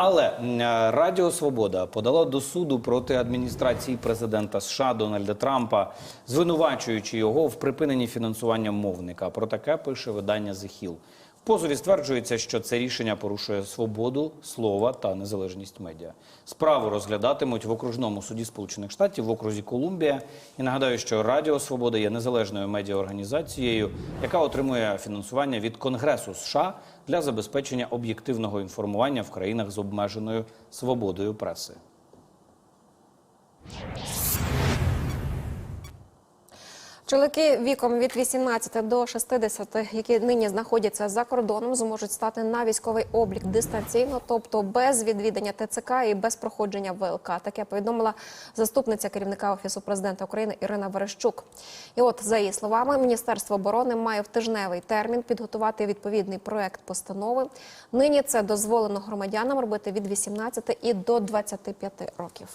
але е, Радіо Свобода подало до суду проти адміністрації президента США Дональда Трампа, звинувачуючи його в припиненні фінансування мовника. Про таке пише видання The Hill. Позові стверджується, що це рішення порушує свободу слова та незалежність медіа. Справу розглядатимуть в окружному суді Сполучених Штатів в окрузі Колумбія. І нагадаю, що Радіо Свобода є незалежною медіаорганізацією, яка отримує фінансування від Конгресу США для забезпечення об'єктивного інформування в країнах з обмеженою свободою преси. Чоловіки віком від 18 до 60, які нині знаходяться за кордоном, зможуть стати на військовий облік дистанційно, тобто без відвідання ТЦК і без проходження ВЛК. Таке повідомила заступниця керівника офісу президента України Ірина Верещук. І от за її словами, міністерство оборони має в тижневий термін підготувати відповідний проект постанови. Нині це дозволено громадянам робити від 18 і до 25 років.